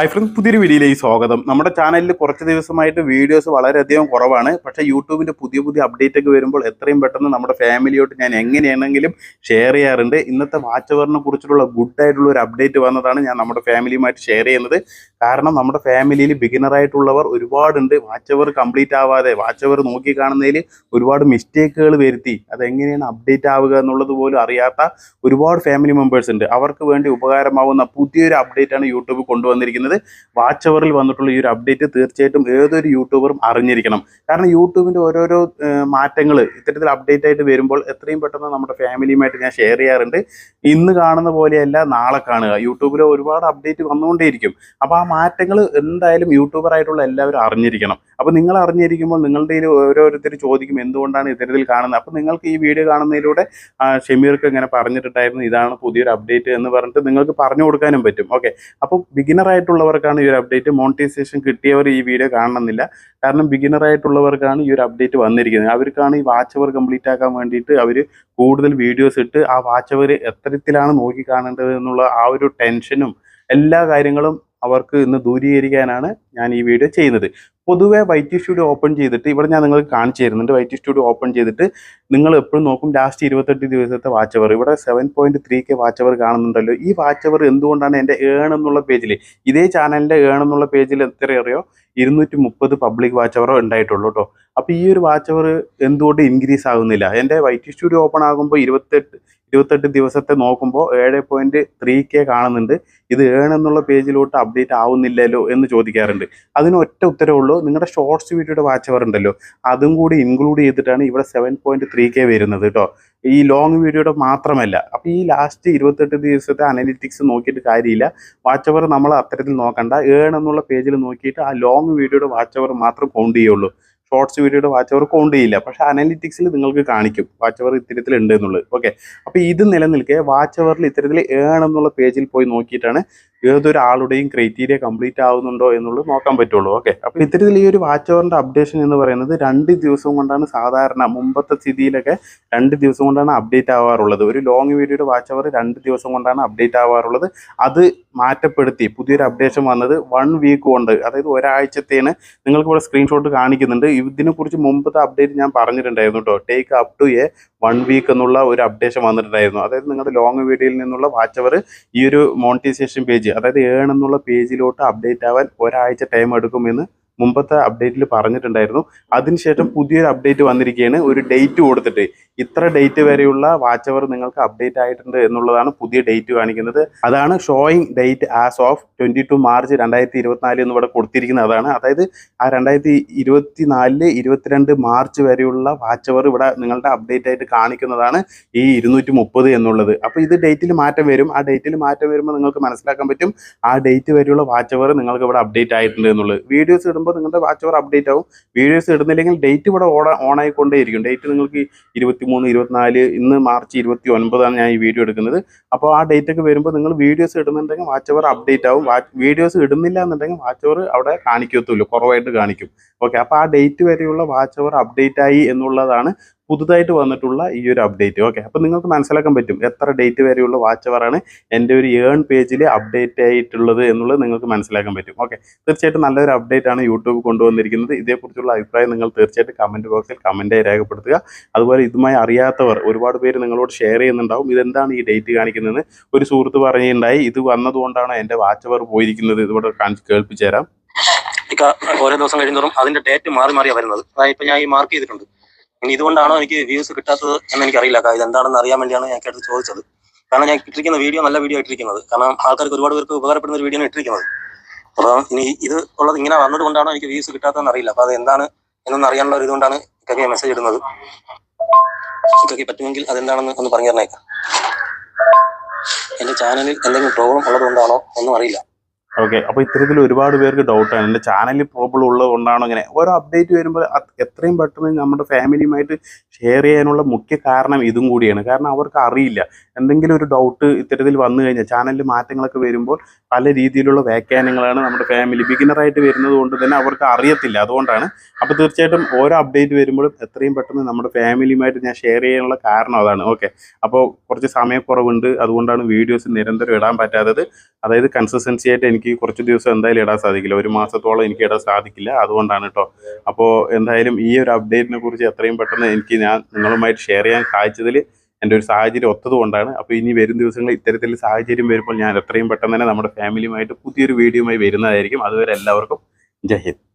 Hi friends പുതിയൊരു വീഡിയോയിലേക്ക് സ്വാഗതം. നമ്മുടെ ചാനലിൽ കുറച്ച് ദിവസമായിട്ട് വീഡിയോസ് വളരെയധികം കുറവാണ്. പക്ഷേ യൂട്യൂബിന്റെ പുതിയ പുതിയ അപ്ഡേറ്റ് ഒക്കെ വരുമ്പോൾ എത്രയും പെട്ടെന്ന് നമ്മുടെ ഫാമിലിയോട്ട് ഞാൻ എങ്ങനെയാണെങ്കിലും ഷെയർ ചെയ്യാറുണ്ട്. ഇന്നത്തെ വാച്ച് ഓവറിനെ കുറിച്ചിട്ടുള്ള ഗുഡ് ആയിട്ടുള്ള ഒരു അപ്ഡേറ്റ് വന്നതാണ് ഞാൻ നമ്മുടെ ഫാമിലിയുമായിട്ട് ഷെയർ ചെയ്യുന്നത്. കാരണം നമ്മുടെ ഫാമിലിയിൽ ബിഗിനറായിട്ടുള്ളവർ ഒരുപാടുണ്ട്. വാച്ച് ഓവർ കംപ്ലീറ്റ് ആവാതെ വാച്ച് ഓവർ നോക്കി കാണുന്നതിൽ ഒരുപാട് മിസ്റ്റേക്കുകൾ വരുത്തി. അതെങ്ങനെയാണ് അപ്ഡേറ്റ് ആവുക എന്നുള്ളത് പോലും അറിയാത്ത ഒരുപാട് ഫാമിലി മെമ്പേഴ്സ് ഉണ്ട്. അവർക്ക് വേണ്ടി ഉപകാരമാവുന്ന പുതിയൊരു അപ്ഡേറ്റ് ആണ് യൂട്യൂബ് കൊണ്ടുവന്നിരിക്കുന്നത്. വാച്ച് അവറിൽ വന്നിട്ടുള്ള ഈ ഒരു അപ്ഡേറ്റ് തീർച്ചയായിട്ടും ഏതൊരു യൂട്യൂബറും അറിഞ്ഞിരിക്കണം. കാരണം യൂട്യൂബിന്റെ ഓരോരോ മാറ്റങ്ങൾ ഇത്തരത്തിൽ അപ്ഡേറ്റ് ആയിട്ട് വരുമ്പോൾ എത്രയും പെട്ടെന്ന് നമ്മുടെ ഫാമിലിയുമായിട്ട് ഞാൻ ഷെയർ ചെയ്യാറുണ്ട്. ഇന്ന് കാണുന്ന പോലെയല്ല നാളെ കാണുക. യൂട്യൂബിൽ ഒരുപാട് അപ്ഡേറ്റ് വന്നുകൊണ്ടേയിരിക്കും. അപ്പോൾ ആ മാറ്റങ്ങൾ എന്തായാലും യൂട്യൂബർ ആയിട്ടുള്ള എല്ലാവരും അറിഞ്ഞിരിക്കണം. അപ്പോൾ നിങ്ങൾ അറിഞ്ഞിരിക്കുമ്പോൾ നിങ്ങളുടെ ഓരോരുത്തർ ചോദിക്കും എന്തുകൊണ്ടാണ് ഇത്തരത്തിൽ കാണുന്നത്? അപ്പോൾ നിങ്ങൾക്ക് ഈ വീഡിയോ കാണുന്നതിലൂടെ ഷെമീർക്ക് ഇങ്ങനെ പറഞ്ഞിട്ടുണ്ടായിരുന്നു ഇതാണ് പുതിയൊരു അപ്ഡേറ്റ് എന്ന് പറഞ്ഞിട്ട് നിങ്ങൾക്ക് പറഞ്ഞു കൊടുക്കാനും പറ്റും. ഓക്കെ അപ്പോൾ ബിഗിനർ ആയിട്ടുള്ളവർക്കാണ് ഈ ഒരു അപ്ഡേറ്റ് മോണിറ്റൈസേഷൻ കിട്ടിയവർ ഈ വീഡിയോ കാണണമെന്നില്ല. കാരണം ബിഗിനർ ആയിട്ടുള്ളവർക്കാണ് ഈ ഒരു അപ്ഡേറ്റ് വന്നിരിക്കുന്നത്. അവർക്കാണ് ഈ വാച്ച് അവർ കംപ്ലീറ്റ് ആക്കാൻ വേണ്ടിയിട്ട് അവർ കൂടുതൽ വീഡിയോസ് ഇട്ട് ആ വാച്ച് അവർ എത്തരത്തിലാണ് നോക്കി കാണേണ്ടത് എന്നുള്ള ആ ഒരു ടെൻഷനും എല്ലാ കാര്യങ്ങളും അവർക്ക് ഇന്ന് ദൂരീകരിക്കാനാണ് ഞാൻ ഈ വീഡിയോ ചെയ്യുന്നത്. പൊതുവെ വൈറ്റ് സ്റ്റുഡിയോ ഓപ്പൺ ചെയ്തിട്ട് ഇവിടെ ഞാൻ നിങ്ങൾക്ക് കാണിച്ചു തരുന്നുണ്ട്. വൈറ്റ് സ്റ്റുഡിയോ ഓപ്പൺ ചെയ്തിട്ട് നിങ്ങൾ എപ്പോഴും നോക്കും ലാസ്റ്റ് ഇരുപത്തെട്ട് ദിവസത്തെ വാച്ച് അവർ. ഇവിടെ seven point three K watch hour കാണുന്നുണ്ടല്ലോ. ഈ വാച്ച് അവർ എന്തുകൊണ്ടാണ് എന്റെ ഏൺ എന്നുള്ള പേജിൽ ഇതേ ചാനലിന്റെ ഏൺ എന്നുള്ള പേജിൽ എത്ര അറിയോ ഇരുന്നൂറ്റി മുപ്പത് പബ്ലിക് വാച്ച് അവറോ ഉണ്ടായിട്ടുള്ളൂ കേട്ടോ അപ്പോൾ ഈ ഒരു വാച്ച് അവർ എന്തുകൊണ്ട് ഇൻക്രീസ് ആകുന്നില്ല? എന്റെ വൈറ്റ് സ്റ്റുഡിയോ ഓപ്പൺ ആകുമ്പോൾ ഇരുപത്തെട്ട് ഇരുപത്തെട്ട് ദിവസത്തെ നോക്കുമ്പോൾ ഏഴ് പോയിന്റ് ത്രീ കെ കാണുന്നുണ്ട്. ഇത് ഏണെന്നുള്ള പേജിലോട്ട് അപ്ഡേറ്റ് ആവുന്നില്ലല്ലോ എന്ന് ചോദിക്കാറുണ്ട്. അതിന് ഒറ്റ ഉത്തരവുള്ളൂ നിങ്ങളുടെ ഷോർട്സ് വീഡിയോയുടെ വാച്ച് അവർ ഉണ്ടല്ലോ. അതും കൂടി ഇൻക്ലൂഡ് ചെയ്തിട്ടാണ് ഇവിടെ സെവൻ പോയിന്റ് ത്രീ കെ വരുന്നത് കേട്ടോ ഈ ലോങ് വീഡിയോയുടെ മാത്രമല്ല. അപ്പോൾ ഈ ലാസ്റ്റ് ഇരുപത്തെട്ട് ദിവസത്തെ അനലിറ്റിക്സ് നോക്കിയിട്ട് കാര്യമില്ല. വാച്ച് അവർ നമ്മൾ അത്തരത്തിൽ നോക്കണ്ട. ഏണെന്നുള്ള പേജിൽ നോക്കിയിട്ട് ആ ലോങ് വീഡിയോയുടെ വാച്ച് അവർ മാത്രം കൗണ്ട് ചെയ്യുള്ളൂ. ഷോർട്സ് വീഡിയോയുടെ വാച്ച് അവർ കൗണ്ട് ചെയ്യില്ല പക്ഷേ അനലിറ്റിക്സിൽ നിങ്ങൾക്ക് കാണിക്കും. വാച്ച് അവർ ഇത്തരത്തിൽ ഉണ്ട് എന്നുള്ളത്. ഓക്കെ അപ്പോൾ ഇത് നിലനിൽക്കെ വാച്ച് അവറിൽ ഇത്തരത്തിൽ ഏൺ എന്നുള്ള പേജിൽ പോയി നോക്കിയിട്ടാണ് ഏതൊരാളുടെയും ക്രൈറ്റീരിയ കംപ്ലീറ്റ് ആവുന്നുണ്ടോ എന്നുള്ളത് നോക്കാൻ പറ്റുള്ളൂ. ഓക്കെ അപ്പോൾ ഇത്തരത്തിൽ ഈ ഒരു വാച്ച് അവറിന്റെ അപ്ഡേഷൻ എന്ന് പറയുന്നത് രണ്ട് ദിവസം കൊണ്ടാണ് സാധാരണ മുമ്പത്തെ സ്ഥിതിയിലൊക്കെ രണ്ട് ദിവസം കൊണ്ടാണ് അപ്ഡേറ്റ് ആവാറുള്ളത്. ഒരു ലോങ് വീഡിയോയുടെ വാച്ച് അവർ രണ്ട് ദിവസം കൊണ്ടാണ് അപ്ഡേറ്റ് ആവാറുള്ളത്. അത് മാറ്റപ്പെടുത്തി പുതിയൊരു അപ്ഡേഷൻ വന്നത് വൺ വീക്ക് കൊണ്ട്. അതായത് ഒരാഴ്ചത്തേന് നിങ്ങൾക്ക് ഇവിടെ സ്ക്രീൻഷോട്ട് കാണിക്കുന്നുണ്ട്. ഇതിനെക്കുറിച്ച് മുമ്പത്തെ അപ്ഡേറ്റ് ഞാൻ പറഞ്ഞിട്ടുണ്ടായിരുന്നു കേട്ടോ take up to a one week എന്നുള്ള ഒരു അപ്ഡേഷൻ വന്നിട്ടുണ്ടായിരുന്നു. അതായത് നിങ്ങളുടെ ലോങ് വീഡിയോയിൽ നിന്നുള്ള വാച്ച് അവർ ഈ ഒരു മോണിറ്റൈസേഷൻ പേജ് അതായത് ഏൺ എന്നുള്ള പേജിലോട്ട് അപ്ഡേറ്റ് ആവാൻ ഒരാഴ്ച ടൈം എടുക്കുമെന്ന് മുമ്പത്തെ അപ്ഡേറ്റിൽ പറഞ്ഞിട്ടുണ്ടായിരുന്നു. അതിനുശേഷം പുതിയൊരു അപ്ഡേറ്റ് വന്നിരിക്കുകയാണ് ഒരു ഡേറ്റ് കൊടുത്തിട്ട്. ഇത്ര ഡേറ്റ് വരെയുള്ള വാച്ച് അവർ നിങ്ങൾക്ക് അപ്ഡേറ്റ് ആയിട്ടുണ്ട് എന്നുള്ളതാണ് പുതിയ ഡേറ്റ് കാണിക്കുന്നത്. അതാണ് showing date as of twenty two March രണ്ടായിരത്തി ഇരുപത്തിനാല് എന്ന് ഇവിടെ കൊടുത്തിരിക്കുന്നത്. അതാണ്. അതായത് ആ രണ്ടായിരത്തി ഇരുപത്തിനാലിൽ ഇരുപത്തിരണ്ട് മാർച്ച് വരെയുള്ള വാച്ച് അവർ ഇവിടെ നിങ്ങളുടെ അപ്ഡേറ്റ് ആയിട്ട് കാണിക്കുന്നതാണ് ഈ ഇരുന്നൂറ്റി മുപ്പത് എന്നുള്ളത്. അപ്പോൾ ഇത് ഡേറ്റിൽ മാറ്റം വരും. ആ ഡേറ്റിൽ മാറ്റം വരുമ്പോൾ നിങ്ങൾക്ക് മനസ്സിലാക്കാൻ പറ്റും. ആ ഡേറ്റ് വരെയുള്ള വാച്ച് അവർ നിങ്ങൾക്ക് ഇവിടെ അപ്ഡേറ്റ് ആയിട്ടുണ്ട് എന്നുള്ളത്. വീഡിയോസ് ഇടുമ്പോൾ നിങ്ങളുടെ വാച്ച് അവർ അപ്ഡേറ്റ് ആവും. വീഡിയോസ് ഇടുന്നില്ലെങ്കിൽ ഡേറ്റ് ഇവിടെ ഓൺ ഓൺ ആയിക്കൊണ്ടേയിരിക്കും ഡേറ്റ് നിങ്ങൾക്ക് ഇരുപത്തി മൂന്ന് ഇരുപത്തിനാല് ഇന്ന് മാർച്ച് ഇരുപത്തി ഒൻപതാണ് ഞാൻ ഈ വീഡിയോ എടുക്കുന്നത്. അപ്പോൾ ആ ഡേറ്റ് ഒക്കെ വരുമ്പോൾ നിങ്ങൾ വീഡിയോസ് ഇടുന്നുണ്ടെങ്കിൽ വാച്ച് അവർ അപ്ഡേറ്റ് ആവും. വീഡിയോസ് ഇടുന്നില്ല എന്നുണ്ടെങ്കിൽ വാച്ച് അവർ അവിടെ കാണിക്കത്തുള്ളൂ. കുറവായിട്ട് കാണിക്കും. ഓക്കെ അപ്പോൾ ആ ഡേറ്റ് വരെയുള്ള വാച്ച് അവർ അപ്ഡേറ്റ് ആയി എന്നുള്ളതാണ് പുതുതായിട്ട് വന്നിട്ടുള്ള ഈ ഒരു അപ്ഡേറ്റ് ഓക്കെ അപ്പോൾ നിങ്ങൾക്ക് മനസ്സിലാക്കാൻ പറ്റും എത്ര ഡേറ്റ് വരെയുള്ള വാച്ച് അവറാണ് എന്റെ ഒരു ഏൺ പേജിൽ അപ്ഡേറ്റ് ആയിട്ടുള്ളത് എന്നുള്ളത് നിങ്ങൾക്ക് മനസ്സിലാക്കാൻ പറ്റും. ഓക്കെ തീർച്ചയായിട്ടും നല്ലൊരു അപ്ഡേറ്റ് ആണ് യൂട്യൂബ് കൊണ്ടുവന്നിരിക്കുന്നത്. ഇതേക്കുറിച്ചുള്ള അഭിപ്രായം നിങ്ങൾ തീർച്ചയായിട്ടും കമന്റ് ബോക്സിൽ കമന്റായി രേഖപ്പെടുത്തുക. അതുപോലെ ഇതുമായി അറിയാത്തവർ ഒരുപാട് പേര് നിങ്ങളോട് ഷെയർ ചെയ്യുന്നുണ്ടാവും. ഇതെന്താണ് ഈ ഡേറ്റ് കാണിക്കുന്നത് ഒരു സുഹൃത്ത് പറയുണ്ടായി ഇത് വന്നതുകൊണ്ടാണ് എന്റെ വാച്ച് അവർ പോയിരിക്കുന്നത്. ഇതിവിടെ കാണിച്ച് കേൾപ്പിച്ചു തരാം. ഓരോ ദിവസം കഴിയുന്നതോറും അതിന്റെ ഡേറ്റ് മാറി മാറിയാ വരുന്നത്. അതായത് ഇപ്പൊ ഞാൻ ഈ മാർക്ക് ചെയ്തിട്ടുണ്ട്. ഇനി ഇതുകൊണ്ടാണോ എനിക്ക് വ്യൂസ് കിട്ടാത്തത് എന്ന് എനിക്കറിയില്ല. ഇത് എന്താണെന്ന് അറിയാൻ വേണ്ടിയാണ് ഞാൻ അടുത്ത് ചോദിച്ചത്. കാരണം ഞാൻ ഇട്ടിരിക്കുന്ന വീഡിയോ നല്ല വീഡിയോ ഇട്ടിരിക്കുന്നത്. കാരണം ആൾക്കാർക്ക് ഒരുപാട് പേർക്ക് ഉപകാരപ്പെടുന്ന ഒരു വീഡിയോ ഇട്ടിരിക്കുന്നത്. അപ്പൊ ഇനി ഇത് ഉള്ളത് ഇങ്ങനെ വന്നത് കൊണ്ടാണോ എനിക്ക് വ്യൂസ് കിട്ടാത്തതെന്ന് അറിയില്ല. അപ്പൊ അത് എന്താണ് എന്നൊന്നും അറിയാനുള്ള ഒരു ഇതുകൊണ്ടാണ് ഇക്കൊക്കെ മെസ്സേജ് ഇടുന്നത്. ഇക്കൊക്കെ പറ്റുമെങ്കിൽ അതെന്താണെന്ന് ഒന്ന് പറഞ്ഞു തരണേക്കാം എന്റെ ചാനലിൽ എന്തെങ്കിലും പ്രോബ്ലം ഉള്ളത് കൊണ്ടാണോ ഒന്നും അറിയില്ല. ഓക്കെ അപ്പോൾ ഇത്തരത്തിൽ ഒരുപാട് പേർക്ക് ഡൗട്ടാണ് എന്റെ ചാനലിൽ പ്രോബ്ലം ഉള്ളത് കൊണ്ടാണോ ഇങ്ങനെ? ഓരോ അപ്ഡേറ്റ് വരുമ്പോൾ എത്രയും പെട്ടെന്ന് നമ്മുടെ ഫാമിലിയുമായിട്ട് ഷെയർ ചെയ്യാനുള്ള മുഖ്യ കാരണം ഇതും കൂടിയാണ്. കാരണം അവർക്ക് അറിയില്ല. എന്തെങ്കിലും ഒരു ഡൗട്ട് ഇത്തരത്തിൽ വന്നു കഴിഞ്ഞാൽ ചാനലിൽ മാറ്റങ്ങളൊക്കെ വരുമ്പോൾ പല രീതിയിലുള്ള വ്യാഖ്യാനങ്ങളാണ് നമ്മുടെ ഫാമിലി ബിഗിനറായിട്ട് വരുന്നത് കൊണ്ട് തന്നെ അവർക്ക് അറിയത്തില്ല. അതുകൊണ്ടാണ്. അപ്പോൾ തീർച്ചയായിട്ടും ഓരോ അപ്ഡേറ്റ് വരുമ്പോഴും എത്രയും പെട്ടെന്ന് നമ്മുടെ ഫാമിലിയുമായിട്ട് ഞാൻ ഷെയർ ചെയ്യാനുള്ള കാരണം അതാണ്. ഓക്കെ അപ്പോൾ കുറച്ച് സമയക്കുറവുണ്ട്. അതുകൊണ്ടാണ് വീഡിയോസ് നിരന്തരം ഇടാൻ പറ്റാത്തത്. അതായത് കൺസിസ്റ്റൻസി ആയിട്ട് എനിക്ക് എനിക്ക് കുറച്ച് ദിവസം എന്തായാലും ഇടാൻ സാധിക്കില്ല. ഒരു മാസത്തോളം എനിക്ക് ഇടാൻ സാധിക്കില്ല. അതുകൊണ്ടാണ് കേട്ടോ അപ്പോൾ എന്തായാലും ഈ ഒരു അപ്ഡേറ്റിനെ കുറിച്ച് എത്രയും പെട്ടെന്ന് എനിക്ക് ഞാൻ നിങ്ങളുമായിട്ട് ഷെയർ ചെയ്യാൻ സാധിച്ചതിൽ എന്റെ ഒരു സാഹചര്യം ഒത്തതുകൊണ്ടാണ് അപ്പോൾ ഇനി വരും ദിവസങ്ങളിൽ ഇത്തരത്തിൽ സാഹചര്യം വരുമ്പോൾ ഞാൻ എത്രയും പെട്ടെന്ന് തന്നെ നമ്മുടെ ഫാമിലിയുമായിട്ട് പുതിയൊരു വീഡിയോയുമായി വരുന്നതായിരിക്കും. അതുവരെ എല്ലാവർക്കും ജയ്